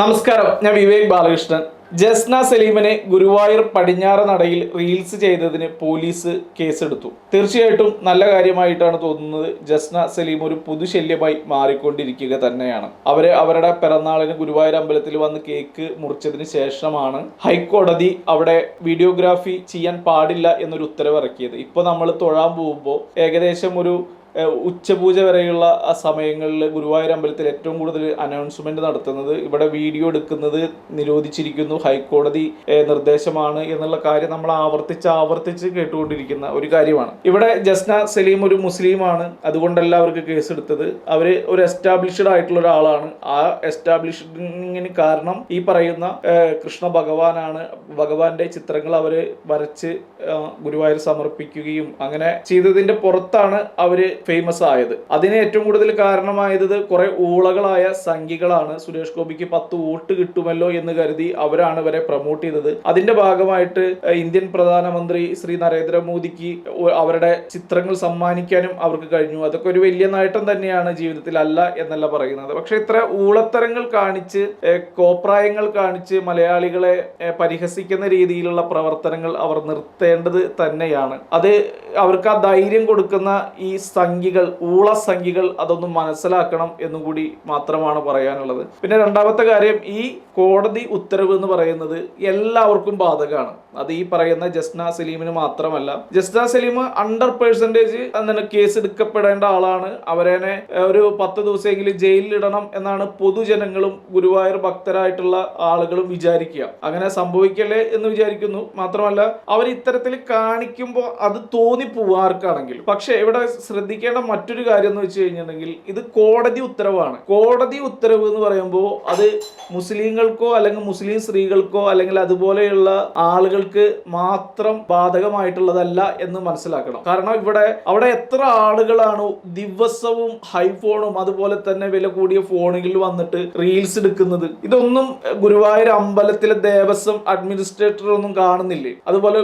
നമസ്കാരം ഞാൻ വിവേക് ബാലകൃഷ്ണൻ. ജസ്ന സലീമിനെ ഗുരുവായൂർ പടിഞ്ഞാറ് നടയിൽ റീൽസ് ചെയ്തതിന് പോലീസ് കേസെടുത്തു. തീർച്ചയായിട്ടും നല്ല കാര്യമായിട്ടാണ് തോന്നുന്നത് ജസ്ന സലീം ഒരു പുതുശല്യമായി മാറിക്കൊണ്ടിരിക്കുക തന്നെയാണ്. അവരെ അവരുടെ പിറന്നാളിന് ഗുരുവായൂർ അമ്പലത്തിൽ വന്ന് കേക്ക് മുറിച്ചതിന് ശേഷമാണ് ഹൈക്കോടതി അവിടെ വീഡിയോഗ്രാഫി ചെയ്യാൻ പാടില്ല എന്നൊരു ഉത്തരവ് ഇറക്കിയത് ഇപ്പൊ നമ്മൾ തൊഴാൻ പോകുമ്പോൾ ഏകദേശം ഒരു ഉച്ചപൂജ വരെയുള്ള ആ സമയങ്ങളിൽ ഗുരുവായൂർ അമ്പലത്തിൽ ഏറ്റവും കൂടുതൽ അനൗൺസ്മെന്റ് നടത്തുന്നത് ഇവിടെ വീഡിയോ എടുക്കുന്നത് നിരോധിച്ചിരിക്കുന്നു ഹൈക്കോടതി നിർദ്ദേശമാണ് എന്നുള്ള കാര്യം നമ്മൾ ആവർത്തിച്ച് ആവർത്തിച്ച് കേട്ടുകൊണ്ടിരിക്കുന്ന ഒരു കാര്യമാണ്. ഇവിടെ ജസ്ന സലീം ഒരു മുസ്ലിമാണ് അതുകൊണ്ടല്ല അവർക്ക് കേസ് എടുത്തത് അവർ ഒരു എസ്റ്റാബ്ലിഷ്ഡ് ആയിട്ടുള്ള ഒരാളാണ്. ആ എസ്റ്റാബ്ലിഷിങ്ങിന് കാരണം ഈ പറയുന്ന കൃഷ്ണ ഭഗവാനാണ്. ഭഗവാന്റെ ചിത്രങ്ങൾ അവർ വരച്ച് ഗുരുവായൂർ സമർപ്പിക്കുകയും അങ്ങനെ ചെയ്തതിന്റെ പുറത്താണ് അവർ ഫേമസ് ആയത്. അതിന് ഏറ്റവും കൂടുതൽ കാരണമായത് കുറെ ഊളകളായ സംഖ്യകളാണ് സുരേഷ് ഗോപിക്ക് പത്ത് വോട്ട് കിട്ടുമല്ലോ എന്ന് കരുതി അവരാണ് ഇവരെ പ്രൊമോട്ട് ചെയ്തത്. അതിന്റെ ഭാഗമായിട്ട് ഇന്ത്യൻ പ്രധാനമന്ത്രി ശ്രീ നരേന്ദ്രമോദിക്ക് അവരുടെ ചിത്രങ്ങൾ സമ്മാനിക്കാനും അവർക്ക് കഴിഞ്ഞു. അതൊക്കെ ഒരു വലിയ നേട്ടം തന്നെയാണ് ജീവിതത്തിൽ അല്ല എന്നല്ല പറയുന്നത്. പക്ഷെ ഇത്ര ഊളത്തരങ്ങൾ കാണിച്ച് കോപ്രായങ്ങൾ കാണിച്ച് മലയാളികളെ പരിഹസിക്കുന്ന രീതിയിലുള്ള പ്രവർത്തനങ്ങൾ അവർ നിർത്തേണ്ടത് തന്നെയാണ്. അത് അവർക്ക് ആ ധൈര്യം കൊടുക്കുന്ന ഈ സംഖ്യകൾ ഊള സംഖ്യകൾ അതൊന്നും മനസ്സിലാക്കണം എന്നും കൂടി മാത്രമാണ് പറയാനുള്ളത്. പിന്നെ രണ്ടാമത്തെ കാര്യം ഈ കോടതി ഉത്തരവ് എന്ന് പറയുന്നത് എല്ലാവർക്കും ബാധകമാണ്. അത് ഈ പറയുന്ന ജസ്ന സലീമിന് മാത്രമല്ല. ജസ്ന സലീം അണ്ടർ പേഴ്സന്റേജ് അങ്ങനെ കേസ് എടുക്കപ്പെടേണ്ട ആളാണ്. അവരെ ഒരു പത്ത് ദിവസമെങ്കിലും ജയിലിലിടണം എന്നാണ് പൊതുജനങ്ങളും ഗുരുവായൂർ ഭക്തരായിട്ടുള്ള ആളുകളും വിചാരിക്കുക. അങ്ങനെ സംഭവിക്കല്ലേ എന്ന് വിചാരിക്കുന്നു. മാത്രമല്ല അവർ ഇത്തരത്തിൽ കാണിക്കുമ്പോൾ അത് തോന്നിപ്പോവും ആർക്കാണെങ്കിലും. പക്ഷേ ഇവിടെ ശ്രദ്ധിക്കേണ്ട മറ്റൊരു കാര്യം എന്ന് വെച്ച് കഴിഞ്ഞിട്ടുണ്ടെങ്കിൽ ഇത് കോടതി ഉത്തരവാണ്. കോടതി ഉത്തരവ് എന്ന് പറയുമ്പോൾ അത് മുസ്ലിങ്ങൾക്കോ അല്ലെങ്കിൽ മുസ്ലിം സ്ത്രീകൾക്കോ അല്ലെങ്കിൽ അതുപോലെയുള്ള ആളുകൾക്ക് മാത്രം ബാധകമായിട്ടുള്ളതല്ല എന്ന് മനസ്സിലാക്കണം. കാരണം ഇവിടെ അവിടെ എത്ര ആളുകളാണ് ദിവസവും ഹൈഫോണും അതുപോലെ തന്നെ വില കൂടിയ ഫോണുകളിൽ വന്നിട്ട് റീൽസ് എടുക്കുന്നത്. ഇതൊന്നും ഗുരുവായൂർ അമ്പലത്തിലെ ദേവസ്വം അഡ്മിനിസ്ട്രേറ്റർ ഒന്നും കാണുന്നില്ലേ? അതുപോലെ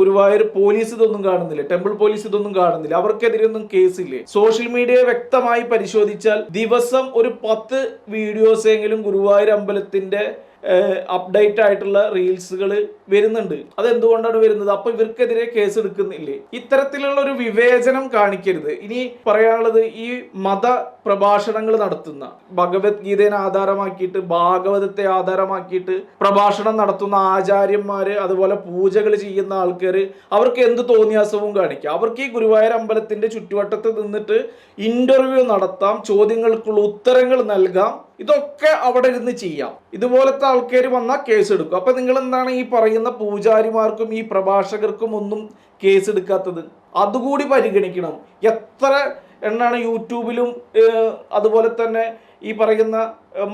ഗുരുവായൂർ പോലീസ് ഇതൊന്നും കാണുന്നില്ല? ടെമ്പിൾ പോലീസ് ഇതൊന്നും കാണുന്നില്ല? അവർക്കെതിരെ ഒന്നും കേസില്ലേ? സോഷ്യൽ മീഡിയ വ്യക്തമായി പരിശോധിച്ചാൽ ദിവസം ഒരു പത്ത് വീഡിയോസ് എങ്കിലും ഗുരുവായൂർ അമ്പലത്തിന്റെ അപ്ഡേറ്റ് ആയിട്ടുള്ള റീൽസുകൾ വരുന്നുണ്ട്. അതെന്തുകൊണ്ടാണ് വരുന്നത്? അപ്പൊ ഇവർക്കെതിരെ കേസ് എടുക്കുന്നില്ലേ ഇത്തരത്തിലുള്ള ഒരു വിവേചനം കാണിക്കരുത്. ഇനി പറയാനുള്ളത് ഈ മത പ്രഭാഷണങ്ങൾ നടത്തുന്ന ഭഗവത്ഗീതയെ ആധാരമാക്കിയിട്ട് ഭാഗവതത്തെ ആധാരമാക്കിയിട്ട് പ്രഭാഷണം നടത്തുന്ന ആചാര്യന്മാര് അതുപോലെ പൂജകൾ ചെയ്യുന്ന ആൾക്കാർ അവർക്ക് എന്ത് തോന്നിയാസവും കാണിക്കാം. അവർക്ക് ഈ ഗുരുവായൂർ അമ്പലത്തിന്റെ ചുറ്റുവട്ടത്ത് നിന്നിട്ട് ഇന്റർവ്യൂ നടത്താം ചോദ്യങ്ങൾക്കുള്ള ഉത്തരങ്ങൾ നൽകാം. ഇതൊക്കെ അവിടെ ഇരുന്ന് ചെയ്യാം. ഇതുപോലത്തെ ആൾക്കാർ വന്നാൽ കേസ് എടുക്കും അപ്പൊ നിങ്ങൾ എന്താണ് ഈ പറയുന്ന പൂജാരിമാർക്കും ഈ പ്രഭാഷകർക്കും ഒന്നും കേസ് എടുക്കാത്തത്. അതുകൂടി പരിഗണിക്കണം. എത്ര എണ്ണാണ് യൂട്യൂബിലും അതുപോലെ തന്നെ ഈ പറയുന്ന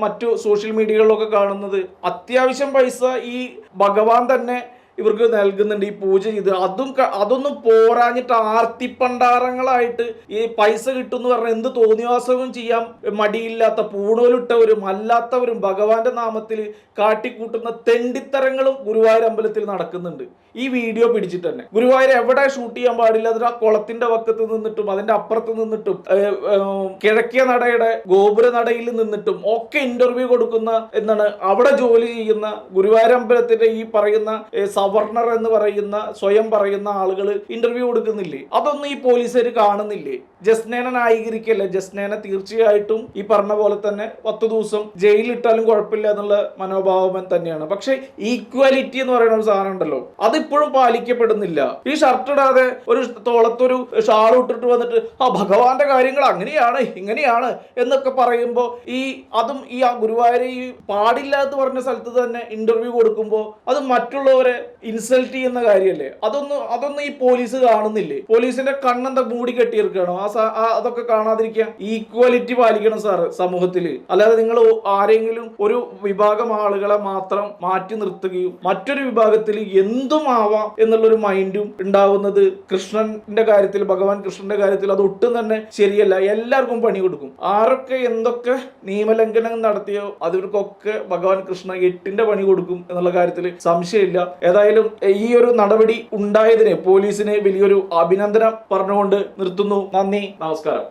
മറ്റു സോഷ്യൽ മീഡിയകളിലൊക്കെ കാണുന്നത്. അത്യാവശ്യം പൈസ ഈ ഭഗവാൻ തന്നെ ഇവർക്ക് നൽകുന്നുണ്ട് ഈ പൂജ ചെയ്ത്. അതും അതൊന്നും പോരാഞ്ഞിട്ട് ആർത്തിപ്പണ്ടാരങ്ങളായിട്ട് ഈ പൈസ കിട്ടും എന്ന് പറഞ്ഞാൽ എന്ത് തോന്നിവാസവും ചെയ്യാം. മടിയില്ലാത്ത പൂണോലിട്ടവരും അല്ലാത്തവരും ഭഗവാന്റെ നാമത്തിൽ കാട്ടിക്കൂട്ടുന്ന തെണ്ടിത്തരങ്ങളും ഗുരുവായൂർ അമ്പലത്തിൽ നടക്കുന്നുണ്ട്. ഈ വീഡിയോ പിടിച്ചിട്ട് തന്നെ. ഗുരുവായൂർ എവിടെ ഷൂട്ട് ചെയ്യാൻ പാടില്ല. അതിന് ആ കുളത്തിന്റെ വക്കത്ത് നിന്നിട്ടും അതിന്റെ അപ്പുറത്ത് നിന്നിട്ടും കിഴക്കേ നടയുടെ ഗോപുര നടയിൽ നിന്നിട്ടും ഒക്കെ ഇന്റർവ്യൂ കൊടുക്കുന്ന എന്താണ് അവിടെ ജോലി ചെയ്യുന്ന ഗുരുവായൂർ അമ്പലത്തിന്റെ ഈ പറയുന്ന ഏഹ്, സവർണർ എന്ന് പറയുന്ന സ്വയം പറയുന്ന ആളുകൾ ഇന്റർവ്യൂ കൊടുക്കുന്നില്ലേ? അതൊന്നും ഈ പോലീസുകാർ കാണുന്നില്ലേ? ജസ്നേനെ ന്യായീകരിക്കല്ല ജസ്നേന തീർച്ചയായിട്ടും ഈ പറഞ്ഞ പോലെ തന്നെ പത്ത് ദിവസം ജയിലിട്ടാലും കുഴപ്പമില്ല എന്നുള്ള മനോഭാവം തന്നെയാണ്. പക്ഷെ ഈക്വാലിറ്റി എന്ന് പറയുന്ന ഒരു സാധനം ഉണ്ടല്ലോ അതിപ്പോഴും പാലിക്കപ്പെടുന്നില്ല. ഈ ഷർട്ട് ഇടാതെ ഒരു തോളത്തൊരു ഷാൾ ഇട്ടിട്ട് വന്നിട്ട് ആ ഭഗവാന്റെ കാര്യങ്ങൾ അങ്ങനെയാണ് ഇങ്ങനെയാണ് എന്നൊക്കെ പറയുമ്പോൾ ഈ അതും ഈ ആ ഗുരുവായൂർ ഈ പാടില്ല എന്ന് പറഞ്ഞ സ്ഥലത്ത് തന്നെ ഇന്റർവ്യൂ കൊടുക്കുമ്പോൾ അത് മറ്റുള്ളവരെ ഇൻസൾട്ട് ചെയ്യുന്ന കാര്യമല്ലേ അതൊന്നും അതൊന്നും ഈ പോലീസ് കാണുന്നില്ലേ? പോലീസിന്റെ കണ്ണെന്താ മൂടി കെട്ടിയിരിക്കണോ അതൊക്കെ കാണാതിരിക്കുക ഈക്വാലിറ്റി പാലിക്കണം സാർ സമൂഹത്തിൽ അല്ലാതെ നിങ്ങൾ ആരെങ്കിലും ഒരു വിഭാഗം ആളുകളെ മാത്രം മാറ്റി നിർത്തുകയും മറ്റൊരു വിഭാഗത്തിൽ എന്തും ആവാം എന്നുള്ളൊരു മൈൻഡും ഉണ്ടാവുന്നത് കൃഷ്ണന്റെ കാര്യത്തിൽ ഭഗവാൻ കൃഷ്ണന്റെ കാര്യത്തിൽ അത് ഒട്ടും തന്നെ ശരിയല്ല. എല്ലാവർക്കും പണി കൊടുക്കും. ആരൊക്കെ എന്തൊക്കെ നിയമലംഘനം നടത്തിയോ അവർക്കൊക്കെ ഭഗവാൻ കൃഷ്ണ എട്ടിന്റെ പണി കൊടുക്കും എന്നുള്ള കാര്യത്തിൽ സംശയമില്ല. ഏതായാലും ഈ ഒരു നടപടി ഉണ്ടായതിനെ പോലീസിനെ വലിയൊരു അഭിനന്ദനം പറഞ്ഞുകൊണ്ട് നിർത്തുന്നു. നന്ദി നമസ്കാരം